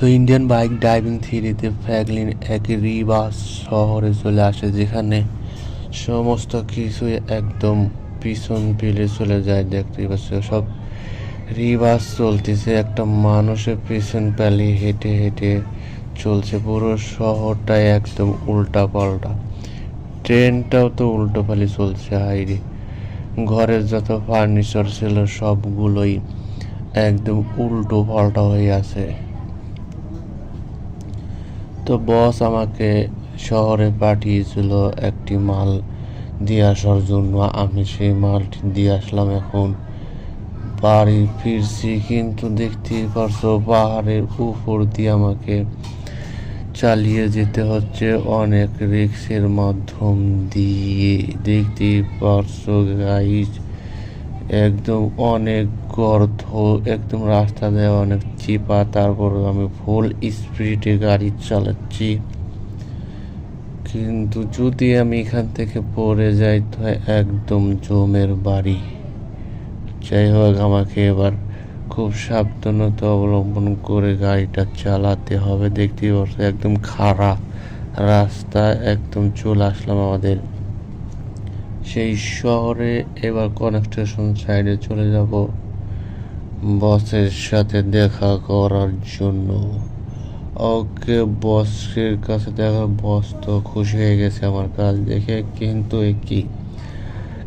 তো Indian bike driving থিরিতে ফ্র্যাগলিন এক রিবাস শহরে চলে আসে, যেখানে সমস্ত কিছু একদম পিছন পিলে চলে যায় দেখতেই পাচ্ছ। সব রিবাস চলতেছে, একটা মানুষের পিছন প্যালি হেঁটে হেঁটে চলছে, পুরো শহরটাই একদম উল্টা পাল্টা ট্রেনটাও তো উল্টো পালি চলছে হাইরে ঘরের যত ফার্নিচার ছিল সবগুলোই একদম উল্টো পাল্টা হয়ে আছে। তো বস আমাকে শহরে পাঠিয়েছিল একটি মাল দিয়ে আসার জন্য। আমি সেই মালটি দিয়ে আসলাম এখন। বাড়ি ফিরছি, কিন্তু দেখতেই পারছ পাহাড়ের উপর দিয়ে আমাকে চালিয়ে যেতে হচ্ছে অনেক রিক্সের মাধ্যম দিয়ে। দেখতেই পারছ গাইজ একদম অনেক গর্ত, একদম রাস্তা দেওয়া অনেক চিপা। তারপর আমি ফুল স্পিডে গাড়ি চালাচ্ছি। কিন্তু যদি আমি এখান থেকে পড়ে যাই, তো একদম জমের বাড়ি। যাই হোক, আমাকে এবার খুব সাবধানতা অবলম্বন করে গাড়িটা চালাতে হবে। দেখতেই পাচ্ছ, একদম খাড়া রাস্তা, একদম চলে আসলাম আমাদের সেই শহরে এবার কনস্ট্রাকশন সাইডে চলে যাব বসের সাথে দেখা করার জন্য। ওকে বসের কাছে দেখা বস তো খুশি হয়ে গেছে আমার কাজ দেখে, কিন্তু কি?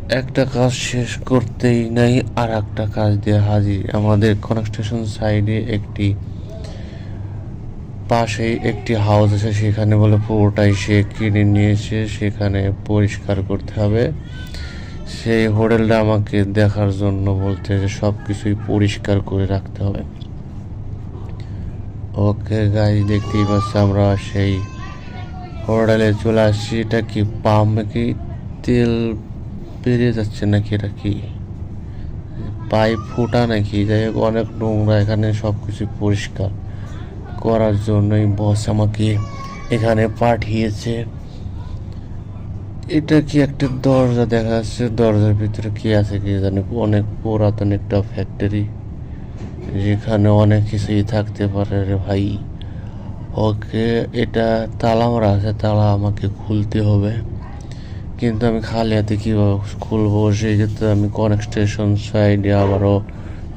একটা কাজ শেষ করতেই নাই আর একটা কাজ দিয়ে হাজির। আমাদের কনস্ট্রাকশন সাইডে একটি পাশেই একটি হাউস আছে, সেখানে বলে পুরোটাই সে কিনে নিয়েছে, সেখানে পরিষ্কার করতে হবে। সেই হোটেলটা আমাকে দেখার জন্য বলতে সব কিছুই পরিষ্কার করে রাখতে হবে। ওকে গাড়ি দেখতেই পাচ্ছি আমরা সেই হোটেলে চলে আসছি। এটা কি পাম্প কি তেল বেরিয়ে যাচ্ছে নাকি এটা কি? পাইপ ফুটা নাকি? যাই হোক, অনেক নোংরা, এখানে সব কিছু পরিষ্কার। করার জন্যই বস আমাকে এখানে পাঠিয়েছে। এটা কি একটা দরজা দেখা যাচ্ছে? দরজার ভিতরে কি আছে কি জানি? অনেক পুরাতন একটা ফ্যাক্টরি যেখানে অনেক কিছুই থাকতে পারে রে ভাই। ওকে, এটা তালা মারা আছে, তালা আমাকে খুলতে হবে। কিন্তু আমি খালি হাতে কীভাবে খুলবো? সেই ক্ষেত্রে আমি কনস্ট্রাকশন সাইডে আবারও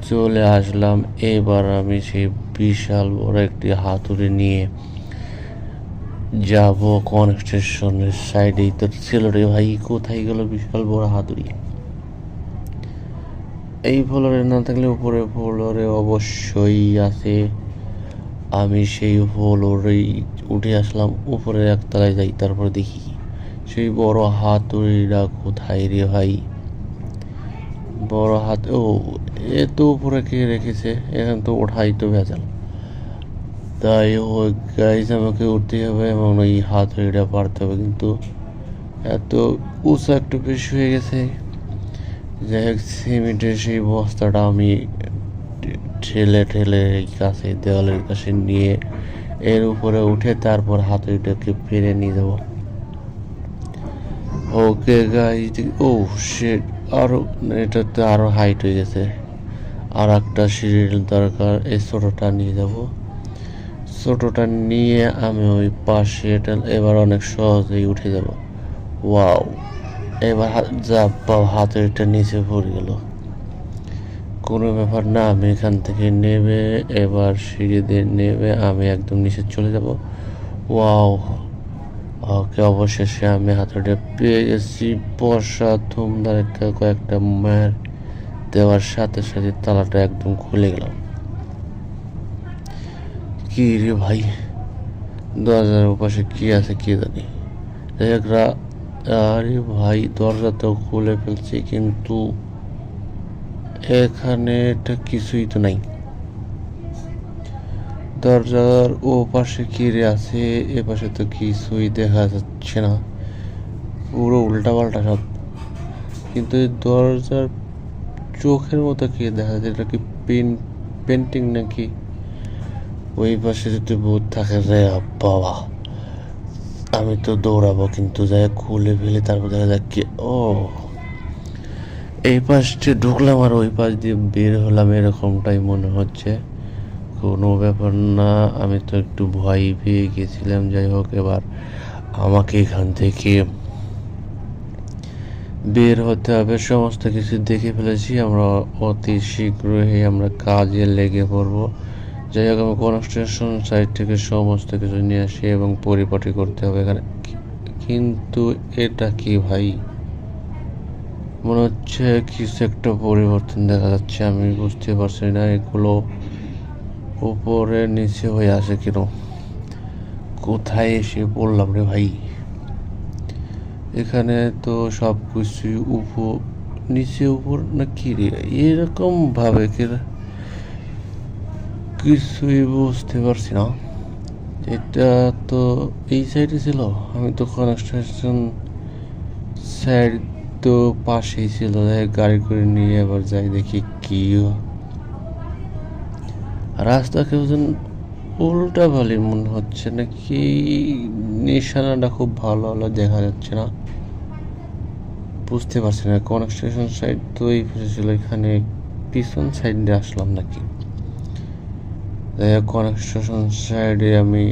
চলে আসলাম। এবার আমি সেই বিশাল বড় একটি হাতুড়ি নিয়ে যাব কনস্ট্রাকশনের সাইডেই তো ছিল রে ভাই, কোথায় গেল বিশাল বড় হাতুড়ি? এই ফ্লোরে না থাকলে উপরে ফ্লোরে অবশ্যই আছে। আমি সেই ফ্লোরেই উঠে আসলাম উপরে একতলায় যাই, তারপর দেখি সেই বড় হাতুড়িটা কোথায় রে ভাই? বড় হাত, ও, এ তো উপরে কে রেখেছে? এখানে তো ওঠাই তো ভেজাল। তাই ওই গাইজ আমাকে উঠতে হবে এবং ওই হাতুড়িটা পারতে হবে, কিন্তু এত উঁচু একটু বেশি হয়ে গেছে। যাই হোক, সিমেন্টের সেই বস্তাটা আমি ঠেলে ঠেলে এই কাছে দেওয়ালের কাছে নিয়ে এর উপরে উঠে তারপর হাতুড়িটাকে ফিরে নিয়ে যাব। ওকে গাইজ ও শেট আরও এটাতে আরও হাইট হয়ে গেছে। আর একটা সিঁড়ির দরকার, এই ছোটোটা নিয়ে যাব। ছোটোটা নিয়ে আমি ওই পাশে এটা এবার অনেক সহজেই উঠে যাব। ওয়াও! এবার যা পাও হাতে এটা নিচে পড়ে গেল। কোনো ব্যাপার না, আমি এখান থেকে নেবে, এবার সিঁড়ি দিয়ে নেবে, আমি একদম নিচে চলে যাব। ওয়াও! ওকে, অবশেষে আমি হাতুড়িটা পেয়ে গেছি। বর্ষা ধুমধার কয়েকটা মায়ের দেওয়ার সাথে সাথে তালাটা একদম খুলে গেলাম কি রে ভাই? দরজার ওপাশে কি আছে কি জানি। আরে ভাই, দরজা তো খুলে ফেলছি, কিন্তু এখানে এটা কিছুই তো নাই। দরজার ও পাশে কি রে আছে, এ পাশে তো কিছুই দেখা যাচ্ছে না। পুরো উল্টা পাল্টা সব। কিন্তু দরজার চোখের মতো কি দেখা যাচ্ছে এটা কি পেন, পেন্টিং নাকি? ওই পাশে যদি ভূত থাকে, রে বাবা। আমি তো দৌড়াবো, কিন্তু যাই খুলে ফেলে, তারপর দেখা যাক কি। ও। এই পাশ দিয়ে ঢুকলাম আর ওই পাশ দিয়ে বের হলাম, এরকমটাই মনে হচ্ছে। কোনো ব্যাপার না, আমি তো একটু ভয় পেয়ে গেছিলাম। যাই হোক, এবার আমাকে এখান থেকে বের হতে হবে। সমস্ত কিছু দেখে ফেলেছি। আমরা অতি শীঘ্রই আমরা কাজে লেগে পড়ব। যাই হোক, আমি কনস্ট্রাকশন সাইট থেকে সমস্ত কিছু নিয়ে আসি এবং পরিপাটি করতে হবে এখানে। কিন্তু এটা কি ভাই? মনে হচ্ছে কিছু একটা পরিবর্তন দেখা যাচ্ছে, আমি বুঝতে পারছি না। এগুলো উপরে নিচে হয়ে আসে কেন? কোথায় এসে পড়লাম রে ভাই? এখানে তো সব কিছুই উপর, নিচে উপর না কি রে? এরকম ভাবে কিছুই বুঝতে পারছি না। এটা তো এই সাইডে ছিল? আমি তো কনস্ট্রাকশন সাইড তো পাশেই ছিল। গাড়ি করে নিয়ে আবার যাই দেখি কি। রাস্তা কেউ যেন উল্টা ভালি মনে হচ্ছে নাকি নিশানাটা খুব ভালো ভালো দেখা যাচ্ছে না? বুঝতে পারছি না কনস্ট্রাকশন সাইড তো এই পাশে ছিল, এখানে পিছন সাইড দিয়ে আসলাম নাকি? কনস্ট্রাকশন সাইডে আমি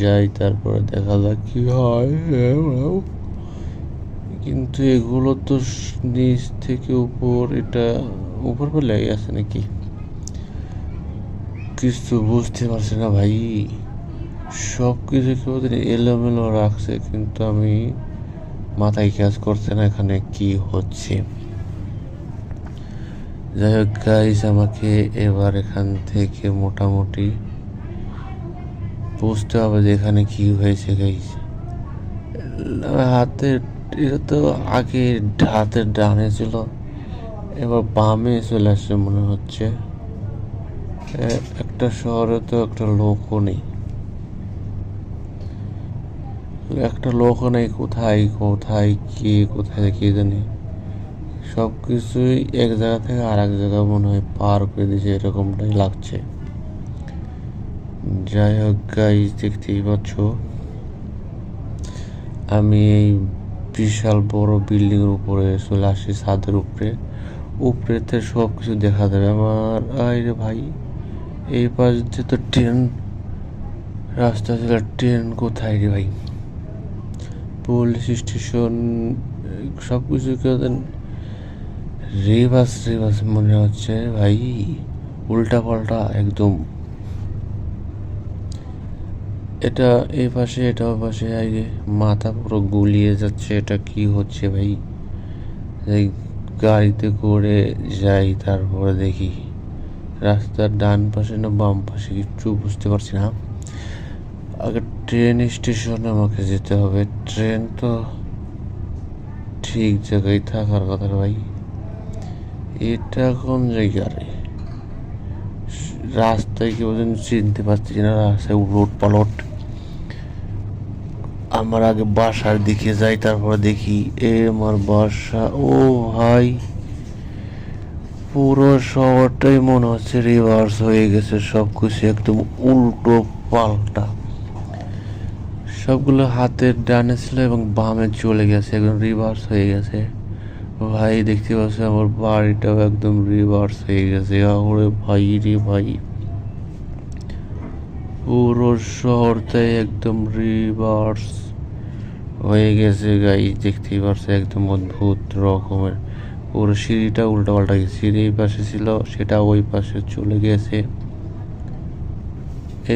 যাই, তারপরে দেখা যাক কি হয় কিন্তু এগুলো তো নিচ থেকে উপর, এটা উপর পর লেগে আছে নাকি? কিছু তো বুঝতে পারছি না ভাই। সব কিছু এলোমেলো রাখছে, কিন্তু আমি মাথায় কাজ করছে না এখানে কি হচ্ছে। যাই হোক গাইস আমাকে এবার এখান থেকে মোটামুটি বুঝতে হবে যে এখানে কি হয়েছে গাইস হাতের এটা তো আগে হাতের ডানে ছিল, এবার বামে চলে আসছে মনে হচ্ছে। একটা শহরে তো একটা লোকও নেই। একটা লোকও নেই, কোথায় কোথায়, কে কোথায় কে জানি। সব কিছুই এক জায়গা থেকে আর এক জায়গা মনে হয় পার করে দিয়েছে, এরকমটাই লাগছে। যাই হোক গাইজ দেখতেই পাচ্ছ। আমি এই বিশাল বড় বিল্ডিং এর উপরে চলে আসি ছাদের উপরে। উপরেতে সব কিছু দেখা যাবে। আমার, আরে ভাই। এই পাশ দিয়ে তো ট্রেন, রাস্তা ছিল ট্রেন কোথায় রে ভাই? পুলিশ স্টেশন, সব কিছু রেবাস রেবাস মনে হচ্ছে ভাই। উল্টা পাল্টা একদম। এটা এই পাশে, এটা ওই পাশে আগে মাথা পুরো গুলিয়ে যাচ্ছে, এটা কি হচ্ছে ভাই? গাড়িতে করে যাই, তারপরে দেখি। রাস্তার ডান পাশে না বাম পাশে কিচ্ছু বুঝতে পারছি না। আগে ট্রেন স্টেশনে আমাকে যেতে হবে। ট্রেন তো ঠিক জায়গায় থাকার কথা ভাই। এটা কোন জায়গা রে? রাস্তায় কেউ যেন চিনতে পারছি না। রাস্তায় উলট পালট। আমার আগে বাসার দিকে যাই, তারপরে দেখি এ আমার বাসা। ও ভাই। পুরো শহরটাই মনে হচ্ছে রিভার্স হয়ে গেছে সব কিছু একদম উল্টো পাল্টা। সবগুলো হাতের ডানে ছিল এবং বামে চলে গেছে, একদম রিভার্স হয়ে গেছে। ভাই, দেখতে পাচ্ছি আমার বাড়িটাও একদম রিভার্স হয়ে গেছে। ওরে ভাই রে ভাই। পুরো শহরটাই একদম রিভার্স হয়ে গেছে গাই দেখতেই পারছে একদম অদ্ভুত রকমের। পুরো সিঁড়িটা উল্টা পাল্টা গেছে। সিঁড়ি এই পাশে ছিল, সেটা ওই পাশে চলে গেছে।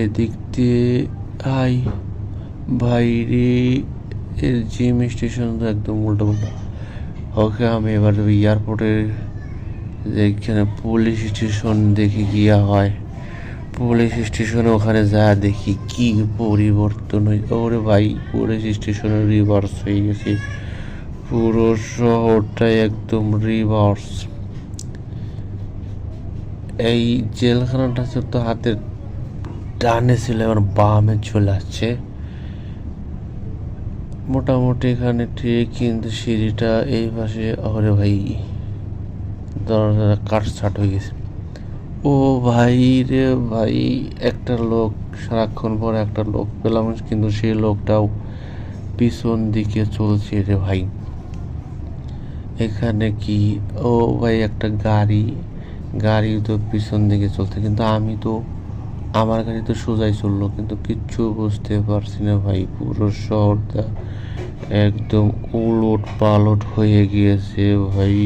এদিক দিয়ে, আই বাইরে এর জিম স্টেশন তো একদম উল্টো পাল্টা ওকে আমি এবার এয়ারপোর্টের যেখানে পুলিশ স্টেশন দেখে গিয়া হয়। পুলিশ স্টেশনে ওখানে যা দেখি কি পরিবর্তন হয়ে ওরে ভাই পুলিশ স্টেশনে রিভার্স হয়ে গেছে। পুরো শহরটাই একদম রিভার্স এই জেলখানাটা তো হাতের ডানে ছিল এবার বামে চলে আসছে। মোটামুটি এখানে ঠিক কিন্তু সিঁড়িটা এই পাশে, ওরে ভাই দরজা কাঠ ছাট হয়ে গেছে। ও ভাই রে ভাই, একটা লোক, সারাক্ষণ পর একটা লোক পেলাম, কিন্তু সেই লোকটাও পিছন দিকে চলছে রে ভাই। এখানে কি? ও ভাই, একটা গাড়ি। গাড়ি তো পিছন দিকে চলছে, কিন্তু আমি তো, আমার গাড়ি তো সোজাই চলল, কিন্তু কিচ্ছু বুঝতে পারছি না ভাই, পুরো শহরটা একদম উলট পালট হয়ে গিয়েছে ভাই।